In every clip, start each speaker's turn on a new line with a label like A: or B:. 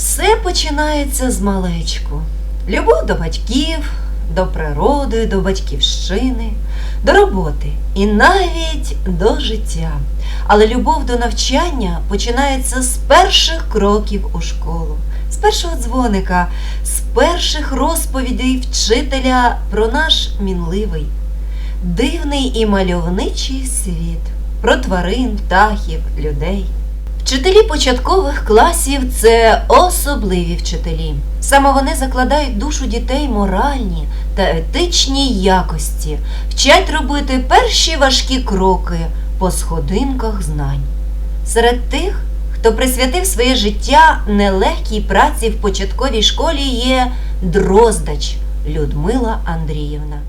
A: Все починається з малечку. Любов до батьків, до природи, до батьківщини, до роботи і навіть до життя. Але любов до навчання починається з перших кроків у школу, з першого дзвоника, з перших розповідей вчителя про наш мінливий, дивний і мальовничий світ, про тварин, птахів, людей. Вчителі початкових класів це особливі вчителі. Саме вони закладають душу дітей моральні та етичні якості, вчать робити перші важкі кроки по сходинках знань. Серед тих, хто присвятив своє життя нелегкій праці в початковій школі, є Дроздач Людмила Андріївна.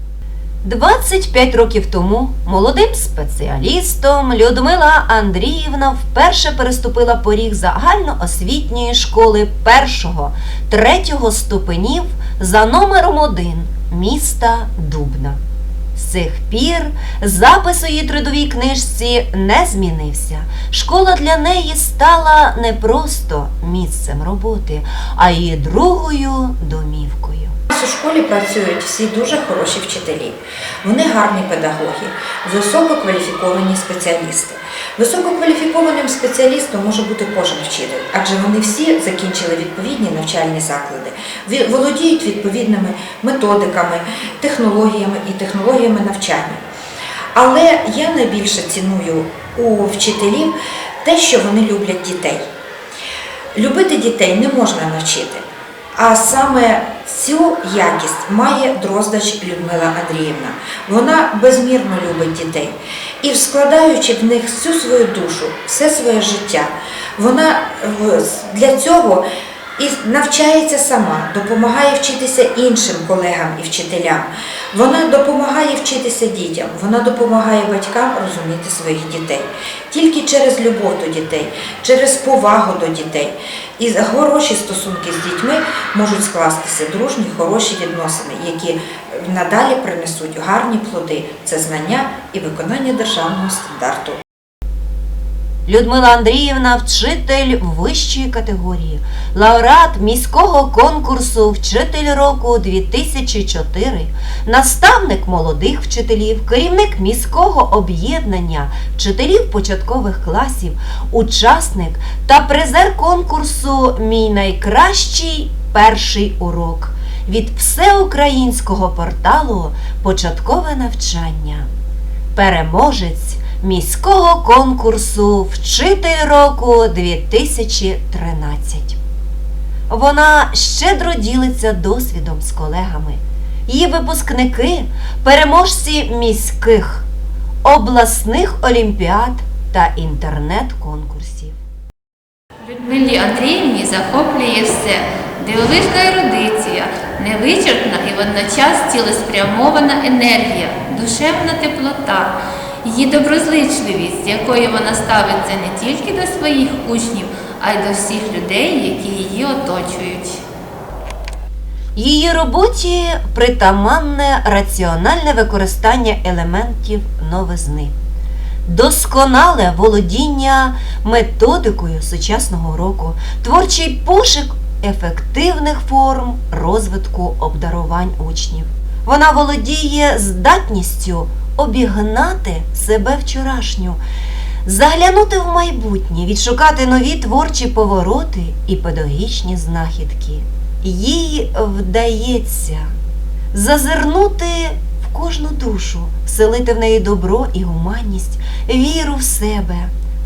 A: 25 років тому молодим спеціалістом Людмила Андріївна вперше переступила поріг загальноосвітньої школи першого, третього ступенів за номером 1 міста Дубна. З цих пір запис у її трудовій книжці не змінився. Школа для неї стала не просто місцем роботи, а її другою домівкою.
B: Школі працюють всі дуже хороші вчителі. Вони гарні педагоги, висококваліфіковані спеціалісти. Висококваліфікованим спеціалістом може бути кожен вчитель, адже вони всі закінчили відповідні навчальні заклади, володіють відповідними методиками, технологіями і технологіями навчання. Але я найбільше ціную у вчителів те, що вони люблять дітей. Любити дітей не можна навчити. А саме цю якість має Дроздач Людмила Андріївна. Вона безмірно любить дітей. І складаючи в них всю свою душу, все своє життя, вона для цього і навчається сама, допомагає вчитися іншим колегам і вчителям. Вона допомагає вчитися дітям, вона допомагає батькам розуміти своїх дітей. Тільки через любов до дітей, через повагу до дітей. І хороші стосунки з дітьми можуть скластися дружні, хороші відносини, які надалі принесуть гарні плоди це знання і виконання державного стандарту.
A: Людмила Андріївна вчитель вищої категорії, лауреат міського конкурсу Вчитель року 2004, наставник молодих вчителів, керівник міського об'єднання вчителів початкових класів, учасник та призер конкурсу Мій найкращий перший урок від всеукраїнського порталу Початкове навчання переможець міського конкурсу Вчитель року 2013. Вона щедро ділиться досвідом з колегами. Її випускники переможці міських, обласних олімпіад та інтернет-конкурсів.
C: Людмилі Андріївні захоплює все. Дивовижна ерудиція, невичерпна і водночас цілеспрямована енергія, душевна теплота, її доброзичливість, з якою вона ставиться не тільки до своїх учнів, а й до всіх людей, які її оточують.
A: Її роботі притаманне раціональне використання елементів новизни, досконале володіння методикою сучасного року, творчий пошук ефективних форм розвитку обдарувань учнів. Вона володіє здатністю обігнати себе вчорашню, заглянути в майбутнє, відшукати нові творчі повороти і педагогічні знахідки. Їй вдається зазирнути в кожну душу, вселити в неї добро і гуманність, віру в себе,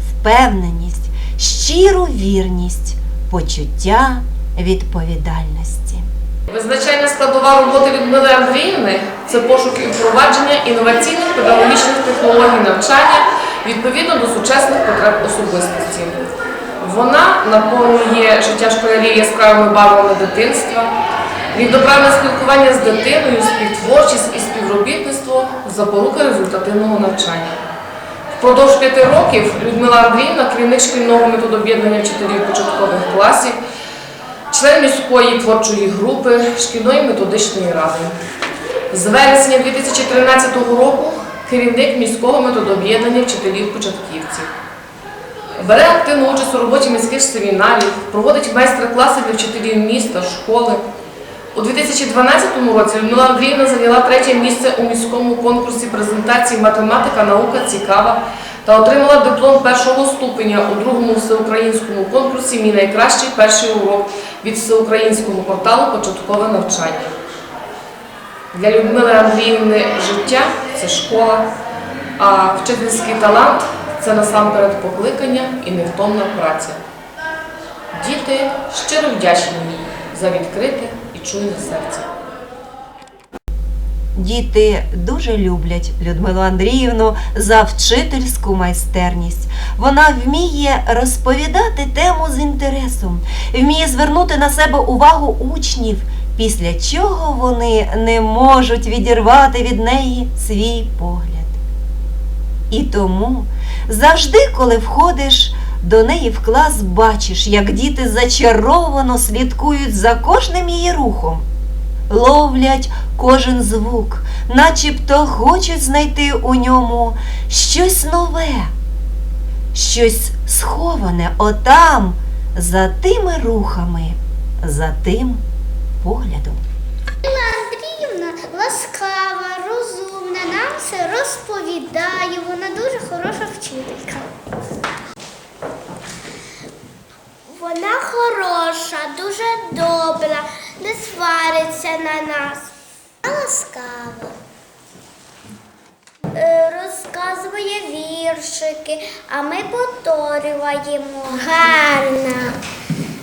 A: впевненість, щиру вірність, почуття відповідальності.
D: Визначальна складова роботи Людмили Андріївни це пошук впровадження інноваційних педагогічних технологій навчання відповідно до сучасних потреб особистості. Вона наповнює життя школярів яскравими барвами дитинства, рівноправне спілкування з дитиною, співтворчість і співробітництво запорука результативного навчання. Впродовж п'яти років Людмила Андріївна, керівник шкільного методоб'єднання вчителів початкових класів, член міської творчої групи шкільної методичної ради. З вересня 2013 року керівник міського методоб'єднання вчителів початківців. бере активну участь у роботі міських семінарів, проводить майстер-класи для вчителів міста, школи. У 2012 році Людмила Андріївна зайняла третє місце у міському конкурсі презентації Математика, наука цікава та отримала диплом першого ступеня у другому всеукраїнському конкурсі Мій найкращий перший урок від всеукраїнського порталу Початкове навчання. Для Людмили Андріївни життя це школа, а вчительський талант це насамперед покликання і невтомна праця. Діти щиро вдячні їй за відкрите і чуйне серце.
A: Діти дуже люблять Людмилу Андріївну за вчительську майстерність. Вона вміє розповідати тему з інтересом, вміє звернути на себе увагу учнів, після чого вони не можуть відірвати від неї свій погляд. І тому завжди, коли входиш до неї в клас, бачиш, як діти зачаровано слідкують за кожним її рухом ловлять кожен звук, начебто хочуть знайти у ньому щось нове, щось сховане отам, за тими рухами, за тим поглядом.
E: Андріївна ласкава, розумна, нам все розповідає. Вона дуже хороша вчителька. Вона хороша, дуже добра, не свариться на нас. Вона ласкава. Е, Розказує віршики, а ми повторюємо. Гарна.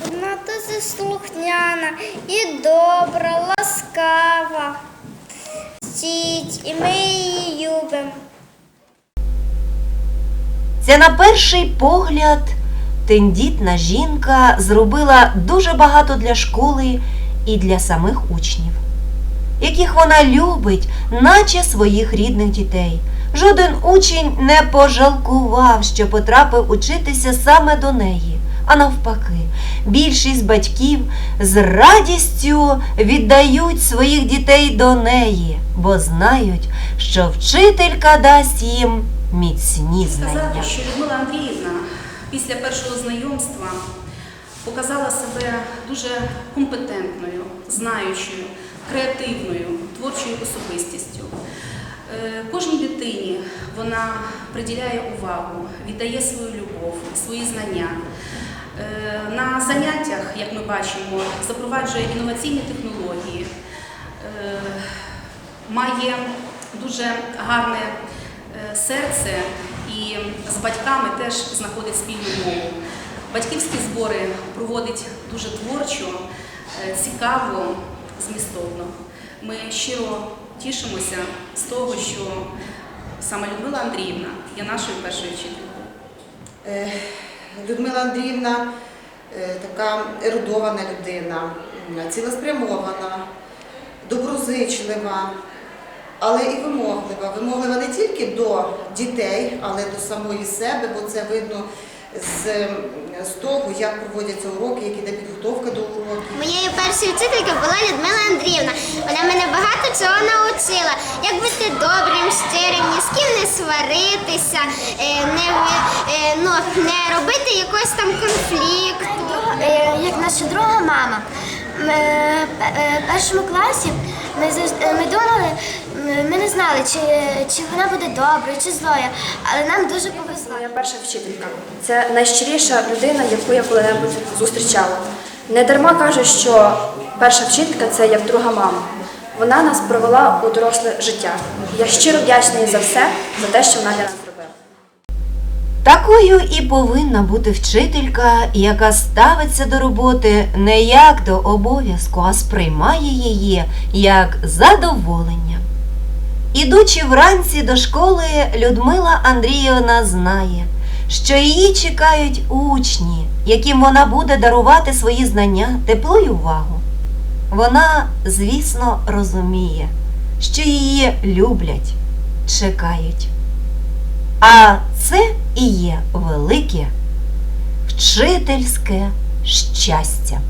E: Вона дуже слухняна і добра, ласкава. Стіть, і ми її любимо.
A: Ця на перший погляд тендітна жінка зробила дуже багато для школи і для самих учнів, яких вона любить, наче своїх рідних дітей. Жоден учень не пожалкував, що потрапив учитися саме до неї. А навпаки, більшість батьків з радістю віддають своїх дітей до неї, бо знають, що вчителька дасть їм міцні знання.
F: сказати, що Людмила Андріївна після першого знайомства показала себе дуже компетентною, знаючою, креативною, творчою особистістю. Е, Кожній дитині вона приділяє увагу, віддає свою любов, свої знання. Е, На заняттях, як ми бачимо, запроваджує інноваційні технології, е, має дуже гарне серце і з батьками теж знаходить спільну мову. Батьківські збори проводить дуже творчо, е, цікаво, змістовно. Ми щиро тішимося з того, що саме Людмила Андріївна є нашою першою вчителькою.
G: Е, Людмила Андріївна е, така ерудована людина, цілеспрямована, доброзичлива, але і вимоглива. Вимоглива не тільки до дітей, але до самої себе, бо це видно з, з того, як проводяться уроки, як іде підготовка до уроків.
E: Моєю першою вчителькою була Людмила Андріївна. Вона мене багато чого навчила. Як бути добрим, щирим, ні з ким не сваритися, е, не, е, ну, не робити якогось там конфлікту.
H: Е, як наша друга мама. Ми, в першому класі ми, ми думали, знали, чи, чи вона буде доброю, чи злою, але нам дуже повезло.
I: Моя перша вчителька це найщиріша людина, яку я коли-небудь зустрічала. Не дарма кажуть, що перша вчителька це як друга мама. Вона нас провела у доросле життя. Я щиро вдячна їй за все, за те, що вона для нас зробила.
A: Такою і повинна бути вчителька, яка ставиться до роботи не як до обов'язку, а сприймає її як задоволення. Ідучи вранці до школи, Людмила Андріївна знає, що її чекають учні, яким вона буде дарувати свої знання, тепло й увагу. Вона, звісно, розуміє, що її люблять, чекають. А це і є велике вчительське щастя.